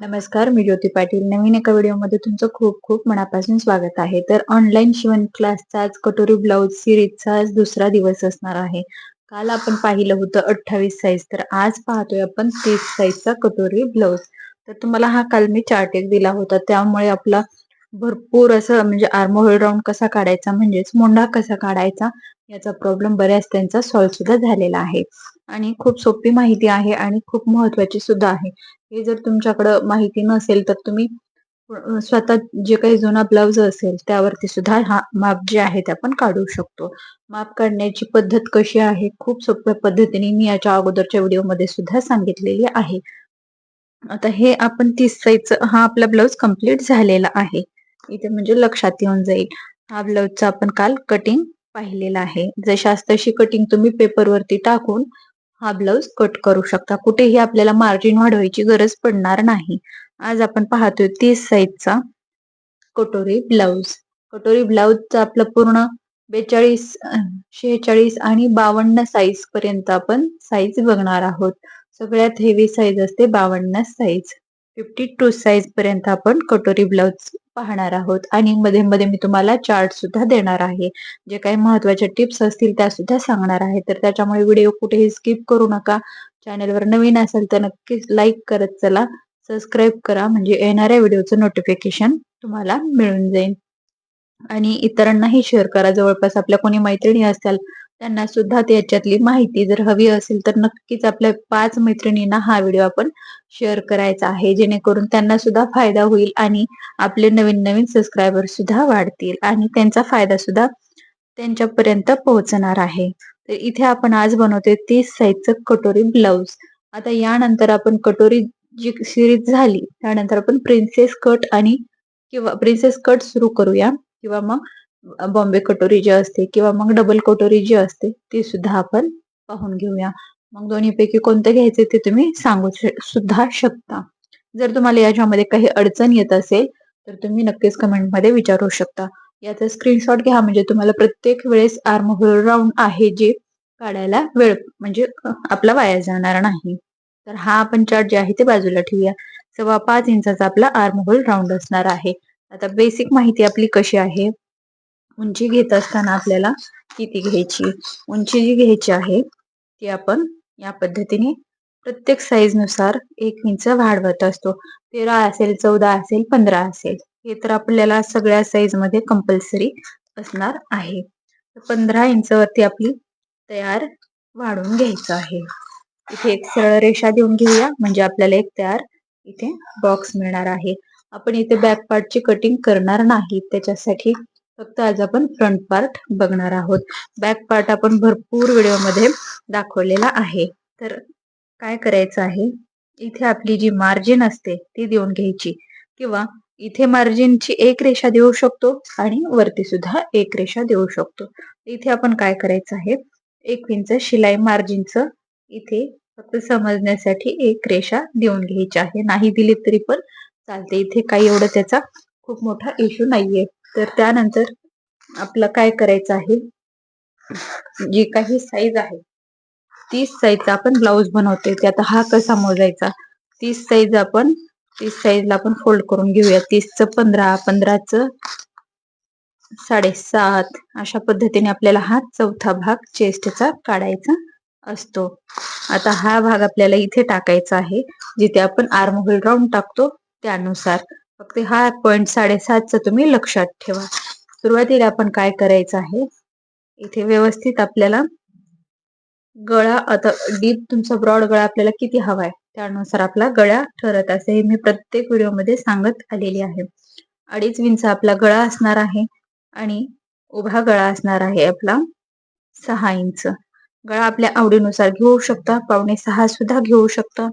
नमस्कार मी ज्योती पाटील. नवीन एका व्हिडिओमध्ये तुमचं खूप खूप मनापासून स्वागत आहे. तर ऑनलाईन शिवण क्लासचा आज कटोरी ब्लाउज सिरीजचा आज दुसरा दिवस असणार आहे. काल आपण पाहिलं होतं अठ्ठावीस साईज तर आज पाहतोय आपण तीस साईजचा कटोरी ब्लाउज तर तुम्हाला हा काल मी चार्ट एक दिला होता. त्यामुळे आपला भरपूर असं म्हणजे आर्मोहोल राऊंड कसा काढायचा म्हणजेच मोंढा कसा काढायचा याचा प्रॉब्लेम बऱ्याच त्यांचा सॉल्व्ह सुद्धा झालेला आहे. आणि खूप सोपी माहिती आहे आणि खूप महत्वाची सुद्धा आहे. हे जर तुमच्याकडं माहिती नसेल तर तुम्ही स्वतः जे काही जुना ब्लाउज असेल त्यावरती सुद्धा हा माप जे आहे ते आपण काढू शकतो. माप काढण्याची पद्धत कशी आहे खूप सोप्या पद्धतीने मी याच्या अगोदरच्या व्हिडिओमध्ये सुद्धा सांगितलेली आहे. आता हे आपण तीस साईज हा आपला ब्लाउज कंप्लीट झालेला आहे. इथे म्हणजे लक्षात येऊन जाईल. हा ब्लाउजचा आपण काल कटिंग पाहिलेला आहे. जशास तशी कटिंग तुम्ही पेपरवरती टाकून हा ब्लाउज कट करू शकता. कुठेही आपल्याला मार्जिन वाढवायची गरज पडणार नाही. आज आपण पाहतोय तीस साईजचा कटोरी ब्लाउज कटोरी ब्लाउजचा आपलं पूर्ण बेचाळीस शेहेचाळीस आणि बावन्न साईज पर्यंत आपण साईज बघणार आहोत. सगळ्यात हेवी साईज असते बावन्न साईज फिफ्टी टू साईज पर्यंत आपण कटोरी ब्लाउज पाहणार आहोत. आणि मध्ये मध्ये मी तुम्हाला चार्ट सुद्धा देणार आहे. जे काही महत्त्वाच्या टिप्स असतील त्या सुद्धा सांगणार आहे. तर त्याच्यामुळे व्हिडिओ कुठेही स्किप करू नका. चॅनेलवर नवीन असेल तर नक्कीच लाईक करत चला. सबस्क्राईब करा. म्हणजे येणाऱ्या व्हिडिओचं नोटिफिकेशन तुम्हाला मिळून जाईल. आणि इतरांनाही शेअर करा. जवळपास आपल्या कोणी मैत्रिणी असतील त्यांना सुद्धा त्याच्यातली माहिती जर हवी असेल तर नक्कीच आपल्या पाच मैत्रिणींना हा व्हिडिओ आपण शेअर करायचा आहे. जेणेकरून त्यांना सुद्धा फायदा होईल आणि आपले नवीन नवीन सबस्क्रायबर सुद्धा वाढतील आणि त्यांचा फायदा सुद्धा त्यांच्यापर्यंत पोहोचणार आहे. तर इथे आपण आज बनवतोय तीस साईजचं कटोरी ब्लाउज आता यानंतर आपण कटोरी जी सिरीज झाली त्यानंतर आपण प्रिन्सेस कट आणि किंवा प्रिन्सेस कट सुरू करूया किंवा मग बॉम्बे कटोरी जी असते किंवा मग डबल कटोरी जी असते ती सुद्धा आपण पाहून घेऊया. मग दोन्हीपैकी कोणतं घ्यायचे ते तुम्ही सांगू सुद्धा शकता. जर तुम्हाला याच्यामध्ये काही अडचण येत असेल तर तुम्ही नक्कीच कमेंटमध्ये विचारू शकता. याचा स्क्रीनशॉट घ्या म्हणजे तुम्हाला प्रत्येक वेळेस आर्म होल राऊंड आहे जे काढायला वेळ म्हणजे आपला वाया जाणार नाही. तर हा आपण चार्ट जे आहे ते बाजूला ठेवूया. सव्वा पाच इंचाचा आपला आर्म होल राऊंड असणार आहे. आता बेसिक माहिती आपली कशी आहे? उंची घेत असताना आपल्याला किती घ्यायची? उंची जी घ्यायची आहे ती आपण या पद्धतीने प्रत्येक साईजनुसार एक इंच वाढवत असतो. तेरा असेल चौदा असेल पंधरा असेल हे तर आपल्याला सगळ्या साईजमध्ये कंपल्सरी असणार आहे. पंधरा इंचवरती आपली तयार वाढून घ्यायचं आहे. इथे एक सरळ रेषा देऊन घेऊया म्हणजे आपल्याला एक तयार इथे बॉक्स मिळणार आहे. आपण इथे बॅक पार्टची कटिंग करणार नाही त्याच्यासाठी फक्त आज आपण फ्रंट पार्ट बघणार आहोत. बॅक पार्ट आपण भरपूर व्हिडिओमध्ये दाखवलेला आहे. तर काय करायचं आहे? इथे आपली जी मार्जिन असते ती देऊन घ्यायची. किंवा इथे मार्जिनची एक रेषा देऊ शकतो आणि वरती सुद्धा एक रेषा देऊ शकतो. इथे आपण काय करायचं आहे? एक इंच शिलाई मार्जिनचं इथे फक्त समजण्यासाठी एक रेषा देऊन घ्यायची आहे. नाही दिली तरी पण चालते. इथे काही एवढं त्याचा खूप मोठा इश्यू नाहीये. तर त्यानंतर आपलं काय करायचं आहे? जी काही साईज आहे तीस साईजचा आपण ब्लाऊज बनवते. ते आता हा कसा मोजायचा? तीस साईज आपण तीस साईजला आपण फोल्ड करून घेऊया. तीसच पंधरा पंधराच साडेसात अशा पद्धतीने आपल्याला हा चौथा भाग चेस्टचा काढायचा असतो. आता हा भाग आपल्याला इथे टाकायचा आहे जिथे आपण आर्म होल राऊंड टाकतो त्यानुसार. फक्त हा पॉइंट साडेसातचा तुम्ही लक्षात ठेवा. सुरुवातीला आपण काय करायचं आहे? इथे व्यवस्थित आपल्याला गळा आता डीप तुमचा ब्रॉड गळा आपल्याला किती हवाय? त्यानुसार आपला गळा ठरत असे हे मी प्रत्येक व्हिडिओमध्ये सांगत आलेली आहे. अडीच विंच आपला गळा असणार आहे आणि उभा गळा असणार आहे आपला सहा इंच. गळा आपल्या आवडीनुसार घेऊ शकता पावणे सहा सुद्धा घेऊ शकता.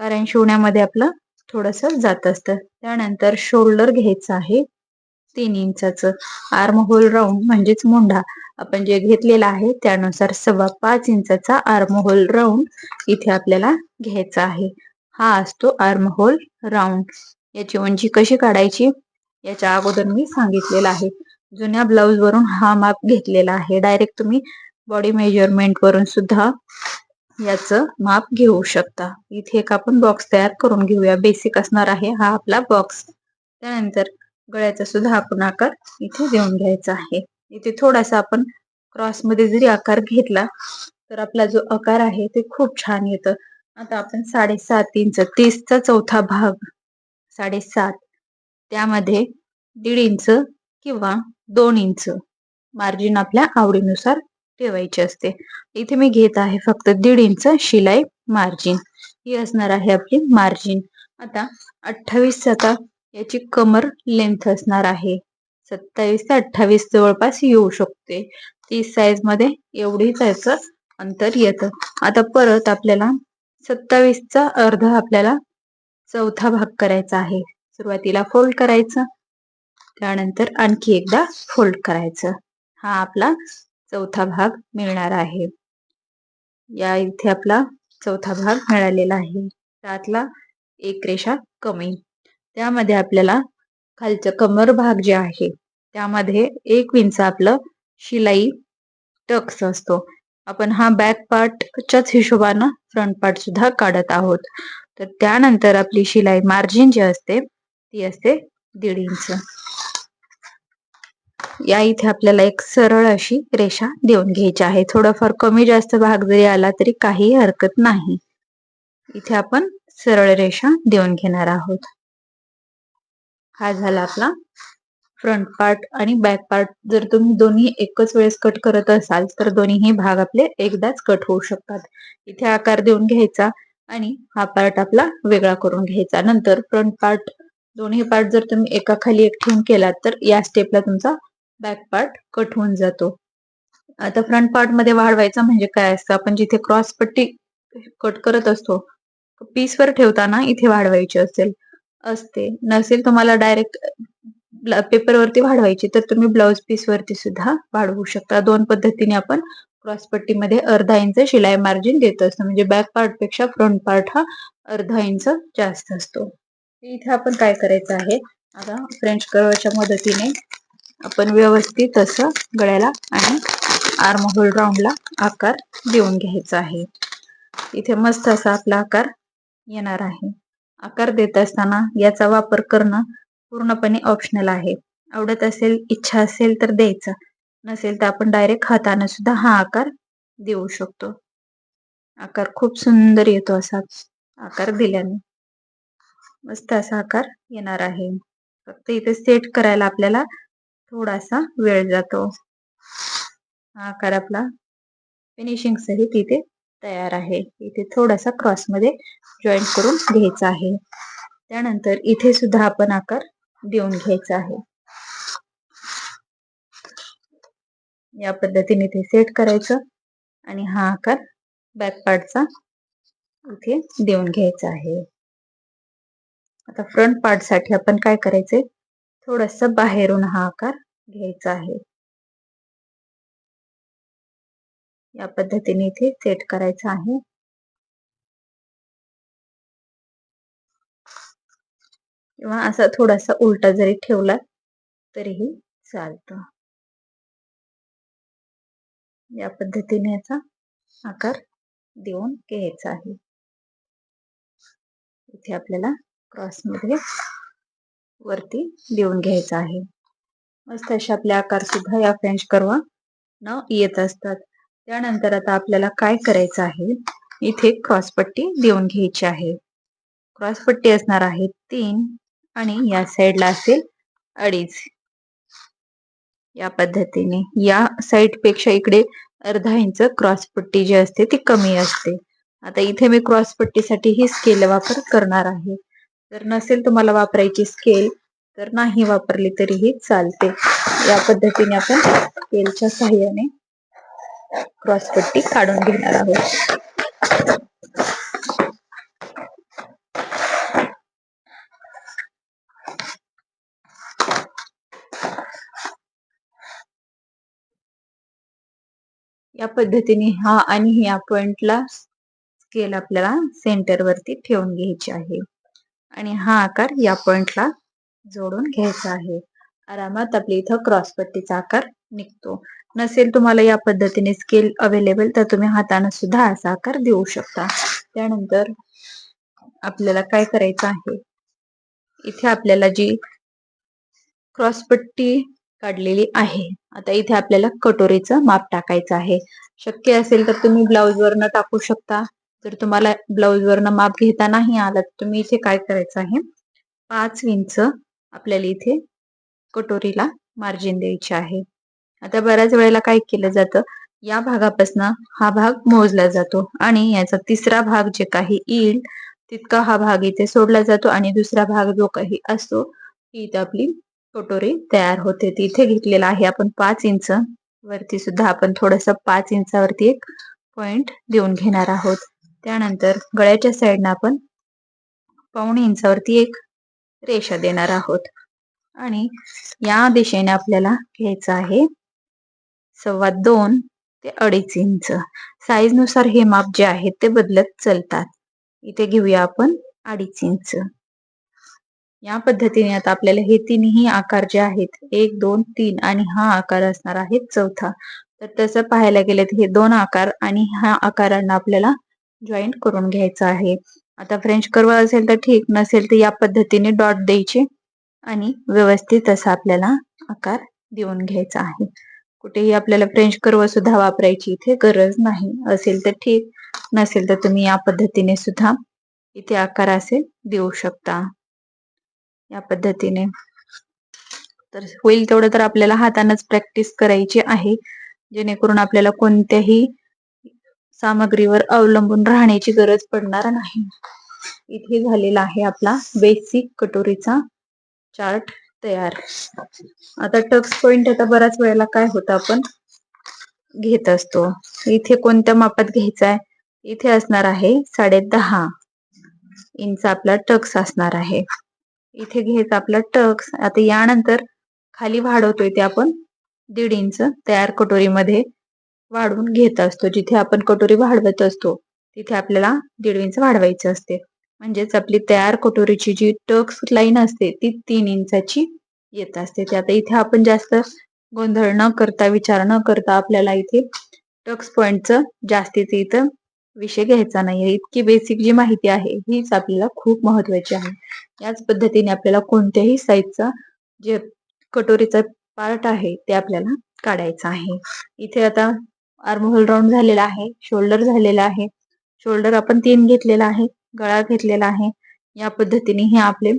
कारण शिवण्यामध्ये आपलं थोडस जात असतं. त्यानंतर शोल्डर घ्यायचं आहे. तीन इंचाचं. आर्म होल राऊंड म्हणजेच मोंढा आपण जे घेतलेला आहे त्यानुसार सव्वा पाच इंचाचा आर्म होल राऊंड इथे आपल्याला घ्यायचा आहे. हा असतो आर्म होल राऊंड याची उंची कशी काढायची? याच्या अगोदर मी सांगितलेलं आहे. जुन्या ब्लाउज वरून हा माप घेतलेला आहे. डायरेक्ट तुम्ही बॉडी मेजरमेंट वरून सुद्धा याचं माप घेऊ शकता. इथे एक आपण बॉक्स तयार करून घेऊया. बेसिक असणार आहे हा आपला बॉक्स त्यानंतर गळ्याचा सुद्धा आपण आकार इथे देऊन घ्यायचा आहे. इथे थोडासा आपण क्रॉसमध्ये जरी आकार घेतला तर आपला जो आकार आहे ते खूप छान येतं. आता आपण साडेसात इंच तीसचा चौथा भाग. साडेसात. त्यामध्ये दीड इंच किंवा दोन इंच. मार्जिन आपल्या आवडीनुसार ठेवायची असते. इथे मी घेत आहे फक्त दीड इंच शिलाई मार्जिन ही असणार आहे आपली मार्जिन आता अठ्ठावीस आता याची कमर लेंथ असणार आहे. सत्तावीस ते अठ्ठावीस जवळपास येऊ शकते. तीस साईजमध्ये एवढीच याचं अंतर येतं. आता परत आपल्याला सत्तावीसचा अर्ध आपल्याला चौथा भाग करायचा आहे. सुरुवातीला फोल्ड करायचं. त्यानंतर आणखी एकदा फोल्ड करायचं. हा आपला चौथा भाग मिळणार आहे. या इथे आपला चौथा भाग मिळालेला आहे. त्यातला एक रेषा कमी. त्यामध्ये आपल्याला खालचं कमर भाग जे आहे त्यामध्ये एक विंच आपलं शिलाई टक्स असतो. आपण हा बॅक पार्टच्याच हिशोबानं फ्रंट पार्ट सुद्धा काढत आहोत. तर त्यानंतर आपली शिलाई मार्जिन जी असते ती असते दीड इंच या इथे आपल्याला एक सरळ अशी रेषा देऊन घ्यायची आहे. थोडाफार कमी जास्त भाग जरी आला तरी काही हरकत नाही. इथे आपण सरळ रेषा देऊन घेणार आहोत. हा झाला आपला फ्रंट पार्ट आणि बॅक पार्ट जर तुम्ही दोन्ही एकच वेळेस कट करत असाल तर दोन्हीही भाग आपले एकदाच कट होऊ शकतात. इथे आकार देऊन घ्यायचा आणि हा पार्ट आपला वेगळा करून घ्यायचा. नंतर फ्रंट पार्ट दोन्ही पार्ट जर तुम्ही एका खाली एक ठेवून केलात तर या स्टेपला तुमचा बॅक पार्ट कट होऊन जातो. आता फ्रंट पार्टमध्ये वाढवायचा म्हणजे काय असतं? आपण जिथे क्रॉस पट्टी कट करत असतो पीसवर ठेवताना इथे वाढवायची असेल असते. नसेल तुम्हाला डायरेक्ट पेपरवरती वाढवायची तर तुम्ही ब्लाउज पीस वरती सुद्धा वाढवू शकता. दोन पद्धतीने आपण क्रॉस पट्टीमध्ये अर्धा इंच शिलाई मार्जिन देत असतो. म्हणजे बॅक पार्टपेक्षा फ्रंट पार्ट हा अर्धा इंच जास्त असतो. इथे आपण काय करायचं आहे? आता फ्रेंच कर्वच्या मदतीने आपण व्यवस्थित असं गळ्याला आणि आर्म होल राऊंडला आकार देऊन घ्यायचा आहे. इथे मस्त असा आपला आकार येणार आहे. आकार देत असताना याचा वापर करणं पूर्णपणे ऑप्शनल आहे. आवडत असेल इच्छा असेल तर द्यायचा. नसेल तर आपण डायरेक्ट हाताने सुद्धा हा आकार देऊ शकतो. आकार खूप सुंदर येतो असा आकार दिल्याने. मस्त असा आकार येणार आहे. फक्त इथे सेट करायला आपल्याला थोडासा वेळ जातो. हा आकार आपला फिनिशिंग सहित इथे तयार आहे. इथे थोडासा क्रॉसमध्ये जॉईन करून घ्यायचा आहे. त्यानंतर इथे सुद्धा आपण आकार देऊन घ्यायचा आहे. या पद्धतीने इथे सेट करायचं आणि हा आकार बॅक पार्टचा इथे देऊन घ्यायचा आहे. आता फ्रंट पार्टसाठी आपण काय करायचंय? थोडस बाहेरून हा आकार घ्यायचा आहे. या पद्धतीने इथे सेट करायचा आहे. किंवा असा थोडासा उलटा जरी ठेवला तरीही चालत. या पद्धतीने याचा आकार देऊन घ्यायचा आहे. इथे आपल्याला क्रॉसमध्ये वरती देऊन घ्यायचा आहे. मस्त अशा आपल्या आकार सुद्धा या फ्रेंच करवा न येत असतात. त्यानंतर आता आपल्याला काय करायचं आहे? इथे क्रॉसपट्टी देऊन घ्यायची आहे. क्रॉसपट्टी असणार आहे तीन आणि या साईडला असेल अडीच. या पद्धतीने या साईडपेक्षा इकडे अर्धा इंच क्रॉसपट्टी जी असते ती कमी असते. आता इथे मी क्रॉसपट्टीसाठी ही स्केल वापर करणार आहे. जर नसेल तुम्हाला वापरायची स्केल तर नाही वापरली तरीही चालते. या पद्धतीने आपण स्केलच्या साह्याने क्रॉसपट्टी काढून घेणार आहोत. या पद्धतीने हा आणि ह्या पॉइंटला स्केल आपल्याला सेंटर वरती ठेवून घ्यायची आहे. आणि हा आकार या पॉइंटला जोडून घ्यायचा आहे. आरामात आपली इथं क्रॉसपट्टीचा आकार निघतो. नसेल तुम्हाला या पद्धतीने स्केल अवेलेबल तर तुम्ही हाताने सुद्धा असा आकार देऊ शकता. त्यानंतर आपल्याला काय करायचं आहे? इथे आपल्याला जी क्रॉसपट्टी काढलेली आहे आता इथे आपल्याला कटोरीचं माप टाकायचं आहे. शक्य असेल तर तुम्ही ब्लाऊज वरनं टाकू शकता. जर तुम्हाला ब्लाऊज वरनं माप घेता नाही तर तुम्ही इथे काय करायचं आहे? पाच इंच आपल्याला इथे कटोरीला मार्जिन द्यायचे आहे. आता बऱ्याच वेळेला काय केलं जातं? या भागापासून हा भाग मोजला जातो आणि याचा तिसरा भाग जे काही येईल तितका हा भाग इथे सोडला जातो आणि दुसरा भाग जो काही असतो इथे आपली कटोरी तयार होते. इथे घेतलेला आहे. आपण पाच इंच वरती सुद्धा आपण थोडस पाच इंचावरती एक पॉइंट देऊन घेणार आहोत. त्यानंतर गळ्याच्या साईडनं आपण पावणे इंचावरती एक रेषा देणार आहोत. आणि या दिशेने आपल्याला घ्यायचं आहे सव्वा दोन ते अडीच इंच. साईजनुसार हे माप जे आहे ते बदलत चलतात. इथे घेऊया आपण अडीच इंच. या पद्धतीने आता आपल्याला हे तिन्ही आकार जे आहेत एक दोन तीन आणि हा आकार असणार आहे चौथा. तर तसं पाहायला गेलं तर हे दोन आकार आणि ह्या आकारांना आपल्याला जॉईंट करून घ्यायचं आहे. आता फ्रेंच कर्व असेल तर ठीक नसेल तर या पद्धतीने डॉट द्यायचे आणि व्यवस्थित असा आपल्याला आकार देऊन घ्यायचा आहे. कुठेही आपल्याला फ्रेंच कर्व सुद्धा वापरायची इथे गरज नाही. असेल तर ठीक नसेल तर तुम्ही या पद्धतीने सुद्धा इथे आकार असे देऊ शकता. या पद्धतीने. तर होईल तेवढं तर आपल्याला हातानच प्रॅक्टिस करायची आहे. जेणेकरून आपल्याला कोणत्याही सामग्रीवर अवलंबून राहण्याची गरज पडणार नाही. इथे झालेला आहे आपला बेसिक कटोरीचा चार्ट तयार. आता टक्स पॉइंट आता बऱ्याच वेळेला काय होतं आपण? घेत असतो. इथे कोणत्या मापात घ्यायचा आहे इथे असणार आहे साडे दहा इंच आपला टक्स असणार आहे. इथे घ्यायचा आपला टक्स आता यानंतर खाली वाढवतोय ते आपण दीड इंच तयार कटोरीमध्ये. वाढवून घेत असतो. जिथे आपण कटोरी वाढवत असतो तिथे आपल्याला दीड इंच वाढवायचं असते. म्हणजेच आपली तयार कटोरीची जी टक्स लाईन असते ती तीन इंचाची येत असते. ते आता इथे आपण जास्त गोंधळ न करता विचार न करता आपल्याला इथे टक्स पॉइंटचं जास्तीच इथं विषय घ्यायचा नाहीये. इतकी बेसिक जी माहिती आहे हीच आपल्याला खूप महत्वाची आहे. याच पद्धतीने आपल्याला कोणत्याही साईजचा जे कटोरीचा पार्ट आहे ते आपल्याला काढायचं आहे. इथे आता आर्महोल राऊंड झालेला आहे शोल्डर झालेला आहे शोल्डर आपण तीन घेतलेला आहे गळा घेतलेला आहे. या पद्धतीने हे आपले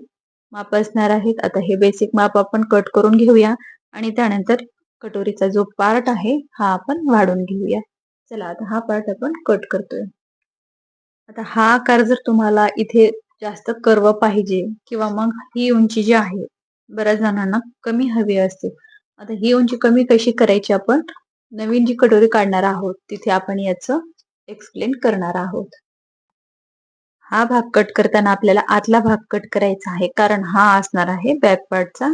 माप असणार आहेत. आता हे बेसिक माप आपण कट करून घेऊया आणि त्यानंतर कटोरीचा जो पार्ट आहे हा आपण वाढून घेऊया. चला आता हा पार्ट आपण कट करतोय. आता हा आकार जर तुम्हाला इथे जास्त कर्व पाहिजे किंवा मग ही उंची जी आहे बऱ्याच जणांना कमी हवी असते. आता ही उंची कमी कशी करायची आपण नवीन जी कटोरी काढणार आहोत तिथे आपण याच एक्सप्लेन करणार आहोत. हा भाग कट करताना आपल्याला आतला भाग कट करायचा आहे कारण हा असणार आहे बॅक पार्टचा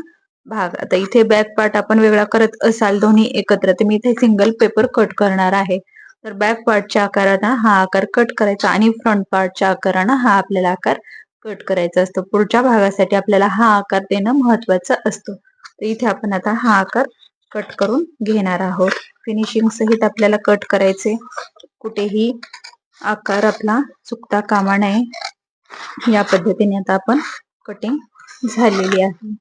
भाग. आता इथे बॅक पार्ट आपण वेगळा करत असाल दोन्ही एकत्र तर मी इथे सिंगल पेपर कट करणार आहे. तर बॅक पार्टच्या आकारानं हा आकार कट करायचा आणि फ्रंट पार्टच्या आकारानं हा आपल्याला आकार कट करायचा असतो. पुढच्या भागासाठी आपल्याला हा आकार देणं महत्वाचं असतो. तर इथे आपण आता हा आकार कट करून घेणार आहोत. फिनिशिंग सहित आपल्याला कट करायचे. कुठेही आकार आपला चुकता कामा नये. या पद्धतीने आता आपण कटिंग झालेली आहे.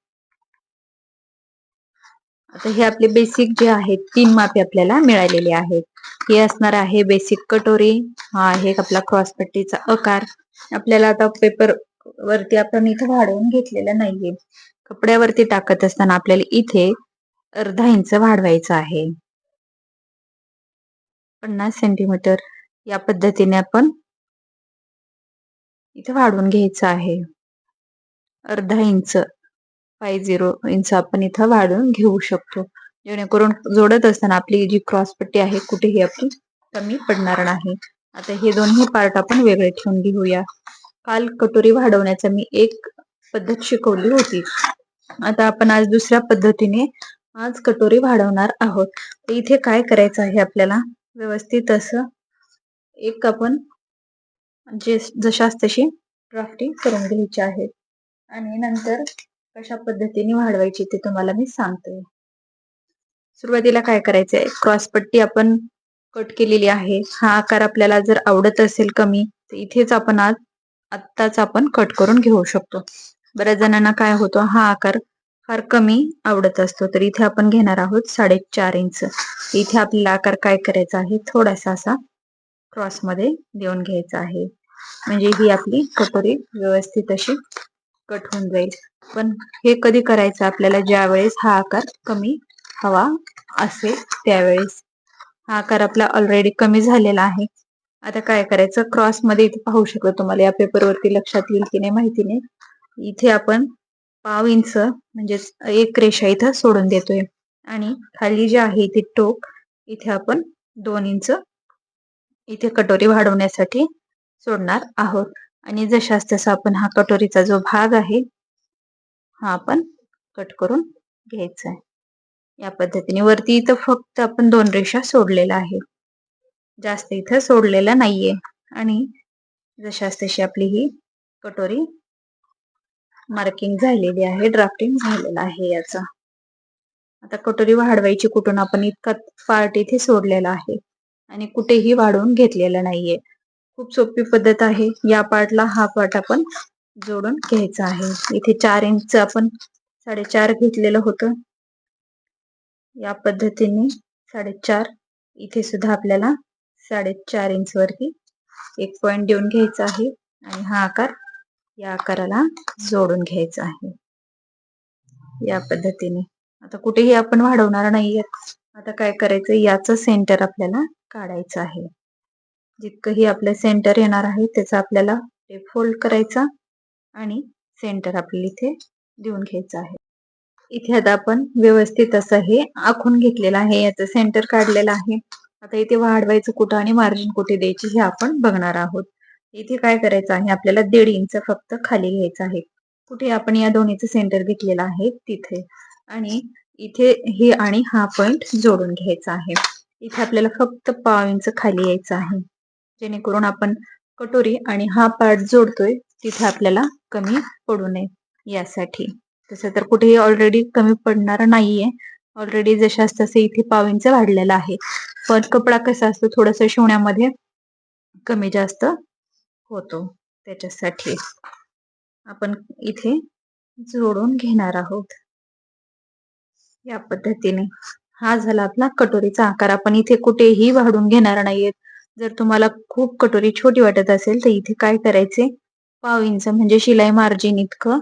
आता हे आपले बेसिक जे आहेत तीन मापे आपल्याला मिळालेले आहेत. हे असणार आहे बेसिक कटोरी हा आहे आपला क्रॉसपट्टीचा आकार. आपल्याला आता पेपर वरती आपण इथे वाढवून घेतलेला नाहीये. कपड्यावरती टाकत असताना आपल्याला इथे अर्धा इंच वाढवायचं आहे. पन्नास सेंटीमीटर या पद्धतीने आपण इथे वाढवून घ्यायचं आहे. अर्धा इंच फाय झिरो इंच आपण इथं वाढवून घेऊ शकतो. जेणेकरून जोडत असताना आपली जी क्रॉस पट्टी आहे कुठेही आपली कमी पडणार नाही. आता हे दोन्ही पार्ट आपण वेगळे ठेवून घेऊया. काल कटोरी वाढवण्याचा मी एक पद्धत शिकवली होती. आता आपण आज दुसऱ्या पद्धतीने आज कटोरी वाढवणार आहोत. तर इथे काय करायचं आहे आपल्याला? व्यवस्थित असं एक आपण जे जशाच तशी ड्राफ्टिंग करून घ्यायची आहे. आणि नंतर कशा पद्धतीने वाढवायची ते तुम्हाला मी सांगते. सुरुवातीला काय करायचंय? क्रॉस पट्टी आपण कट केलेली आहे. हा आकार आपल्याला जर आवडत असेल कमी तर इथेच आपण आज आत्ताच आपण कट करून घेऊ शकतो. बऱ्याच जणांना काय होतो? हा आकार फार कमी आवडत असतो. तर इथे आपण घेणार आहोत साडेचार इंच. इथे आपल्याला आकार काय करायचा आहे? थोडासा असा क्रॉसमध्ये देऊन घ्यायचा आहे. म्हणजे ही आपली कटोरी व्यवस्थित अशी कट होऊन जाईल. पण हे कधी करायचं? आपल्याला ज्या वेळेस हा आकार कमी हवा असेल त्यावेळेस. हा आकार आपला ऑलरेडी कमी झालेला आहे. आता काय करायचं? क्रॉसमध्ये इथे पाहू शकतो तुम्हाला या पेपरवरती लक्षात येईल की नाही माहिती नाही. इथे आपण पाव इंच म्हणजेच एक रेषा इथं सोडून देतोय. आणि खाली जे आहे ती टोक इथे आपण दोन इंच इथे कटोरी वाढवण्यासाठी सोडणार आहोत. आणि जशास तसा आपण हा कटोरीचा जो भाग आहे हा आपण कट करून घ्यायचा आहे. या पद्धतीने वरती इथं फक्त आपण दोन रेषा सोडलेला आहे जास्त इथं सोडलेला नाहीये. आणि जशास तशी आपली ही कटोरी मार्किंग झालेली आहे ड्राफ्टिंग झालेलं आहे याचा. आता कटोरी वाढवायची कुठून आपण इतका पार्ट इथे सोडलेला आहे. आणि कुठेही वाढवून घेतलेला नाहीये. खूप सोपी पद्धत आहे. या पार्टला हा पार्ट आपण जोडून घ्यायचा आहे. इथे चार इंच आपण साडेचार घेतलेलं होतं. या पद्धतीने साडेचार इथे सुद्धा आपल्याला साडेचार इंच वरती एक पॉइंट देऊन घ्यायचा आहे. आणि हा आकार या आकाराला जोडून घ्यायचं आहे. या पद्धतीने. आता कुठेही आपण वाढवणार नाहीये आता काय करायचं? याच सेंटर आपल्याला काढायचं आहे. जितकंही आपलं सेंटर येणार आहे त्याचा आपल्याला फोल्ड करायचा आणि सेंटर आपल्याला इथे देऊन घ्यायचं आहे. इथे आता आपण व्यवस्थित असं हे आखून घेतलेलं आहे. याचं सेंटर काढलेलं आहे. आता इथे वाढवायचं कुठं आणि मार्जिन कुठे द्यायची हे आपण बघणार आहोत. इथे काय करायचं आहे? आपल्याला दीड इंच फक्त खाली घ्यायचं आहे. कुठे आपण या दोन्हीचं सेंटर घेतलेलं आहे? तिथे. आणि इथे हे आणि हा पॉइंट जोडून घ्यायचा आहे. इथे आपल्याला फक्त पाव इंच खाली यायचं आहे. जेणेकरून आपण कटोरी आणि हा पार्ट जोडतोय तिथे आपल्याला कमी पडू नये यासाठी. तसं तर कुठेही ऑलरेडी कमी पडणार नाहीये. ऑलरेडी जशास तसे इथे पाव इंच वाढलेला आहे. पण कपडा कसा असतो? थोडस शिवण्यामध्ये कमी जास्त होतो. त्याच्यासाठी आपण इथे जोडून घेणार आहोत. या पद्धतीने. हा झाला आपला कटोरीचा आकार. आपण इथे कुठेही वाढून घेणार नाहीयेत. जर तुम्हाला खूप कटोरी छोटी वाटत असेल तर इथे काय करायचे? पाव इंच म्हणजे शिलाई मार्जिन इतकं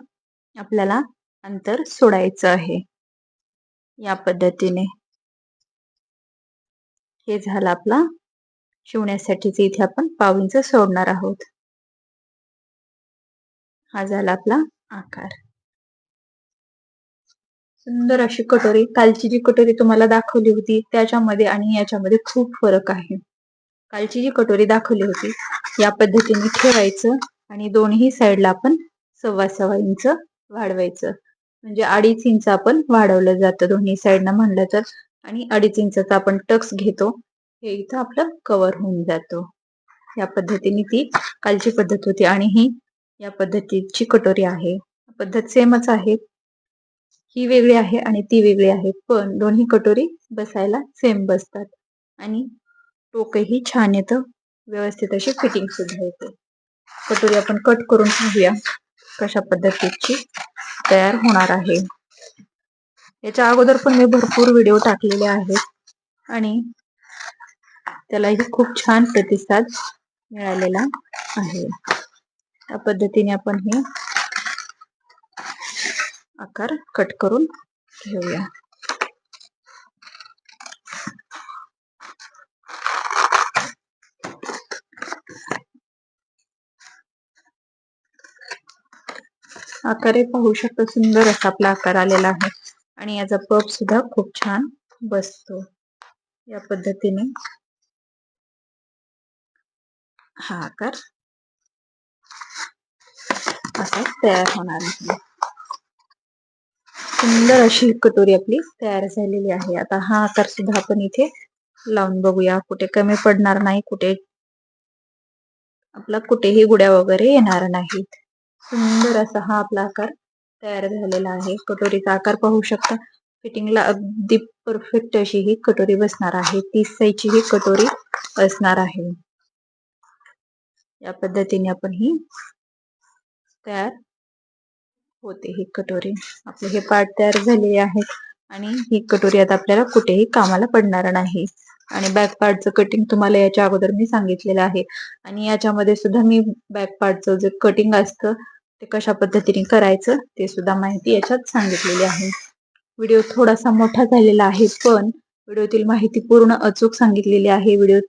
आपल्याला अंतर सोडायचं आहे. या पद्धतीने. हे झालं आपला शिवण्यासाठीच. इथे आपण पाव इंच सोडणार आहोत. हा झाला आपला आकार. सुंदर अशी कटोरी कालची जी कटोरी तुम्हाला दाखवली होती त्याच्यामध्ये आणि याच्यामध्ये खूप फरक आहे. कालची जी कटोरी दाखवली होती या पद्धतीने ठेवायचं आणि दोन्ही साईडला आपण सव्वा सव्वा इंच वाढवायचं. म्हणजे अडीच इंच आपण वाढवलं जातं दोन्ही साईडनं म्हणलं तर. आणि अडीच इंचचा आपण टक्स घेतो हे इथं आपलं कव्हर होऊन जातो. या पद्धतीने ती कालची पद्धत होती आणि ही या पद्धतीची कटोरी आहे. पद्धत सेमच आहे. ही वेगळी आहे आणि ती वेगळी आहे. पण दोन्ही कटोरी बसायला सेम बसतात. आणि टोकही छान येतं. व्यवस्थित अशी फिटिंग सुद्धा येते. कटोरी आपण कट करून पाहूया कशा पद्धतीची तयार होणार आहे. याच्या अगोदर पण मी भरपूर व्हिडिओ टाकलेले आहेत. आणि त्यालाही खूप छान प्रतिसाद मिळालेला आहे. या पद्धतीने आपण हे आकार कट करून घेऊया. आकार पाहू शकता सुंदर असा आपला आकार आलेला आहे आणि याचा पप सुद्धा खूप छान बसतो. या पद्धतीने हा आकार असं तयार होणार आहे. सुंदर अशी कटोरी आपली तयार झालेली आहे. आता हा आकार सुद्धा आपण इथे लावून बघूया. कुठे कमी पडणार नाही कुठे आपला कुठेही गुड्या वगैरे येणार नाहीत सुंदर असा हा आपला आकार तयार झालेला आहे. कटोरीचा आकार पाहू शकता. फिटिंगला अगदी परफेक्ट अशी ही कटोरी बसणार आहे. तीस साईजची ही कटोरी असणार आहे. या पद्धतीने आपण ही तयार होते. ही कटोरी. आपले हे पार्ट तयार झालेले आहेत आणि ही कटोरी आता आपल्याला कुठेही कामाला पडणार नाही. आणि बॅक पार्टचं कटिंग तुम्हाला याच्या अगोदर मी सांगितलेलं आहे. आणि याच्यामध्ये सुद्धा मी बॅक पार्टचं जे कटिंग असतं ते कशा पद्धतीने करायचं ते सुद्धा माहिती याच्यात सांगितलेली आहे. व्हिडिओ थोडासा मोठा झालेला आहे पण व्हिडिओतील माहिती पूर्ण अचूक सांगितलेली आहे. व्हिडिओ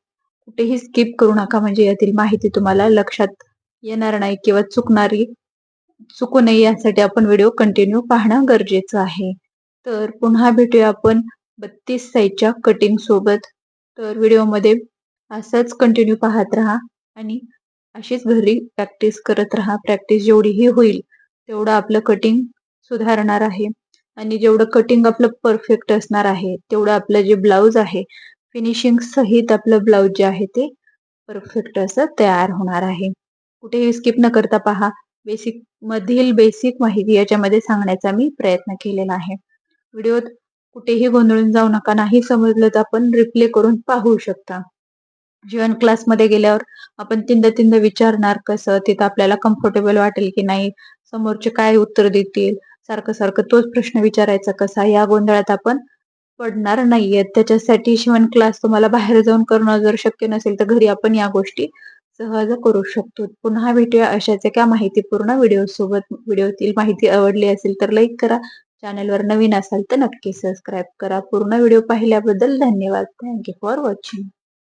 कुठेही स्किप करू नका. म्हणजे यातील माहिती तुम्हाला लक्षात येणार नाही किंवा चुकणारी चुकू नये यासाठी आपण व्हिडिओ कंटिन्यू पाहणं गरजेचं आहे. तर पुन्हा भेटूया आपण बत्तीस साईजच्या कटिंग सोबत. तर व्हिडिओमध्ये असंच कंटिन्यू पाहत राहा आणि अशीच घरी प्रॅक्टिस करत राहा. प्रॅक्टिस जेवढीही होईल तेवढं आपलं कटिंग सुधारणार आहे. आणि जेवढं कटिंग आपलं परफेक्ट असणार आहे तेवढं आपलं जे ब्लाऊज आहे फिनिशिंग सहित आपलं ब्लाऊज जे आहे ते परफेक्ट असं तयार होणार आहे. कुठेही स्किप न करता पहा. बेसिक मधील बेसिक माहिती याच्यामध्ये सांगण्याचा मी प्रयत्न केलेला आहे. व्हिडिओत कुठेही गोंधळून जाऊ नका नाही समजलं तर आपण रिप्ले करून पाहू शकता. जीवन क्लासमध्ये गेल्यावर आपण तिंद तिंद विचारणार कसं तिथं आपल्याला कम्फर्टेबल वाटेल की नाही समोरचे काय उत्तर देतील सारखं सारखं तोच प्रश्न विचारायचा कसा या गोंधळात आपण पडणार नाहीयेत. त्याच्यासाठी शिवण क्लास तुम्हाला बाहेर जाऊन करणं जर शक्य नसेल तर घरी आपण या गोष्टी सहज करू शकतो. पुन्हा भेटूया अशाच एका माहितीपूर्ण व्हिडिओ सोबत. व्हिडिओतील माहिती आवडली असेल तर लाईक करा. चॅनलवर नवीन असाल तर नक्की सबस्क्राईब करा. पूर्ण व्हिडिओ पाहिल्याबद्दल धन्यवाद. Thank you for watching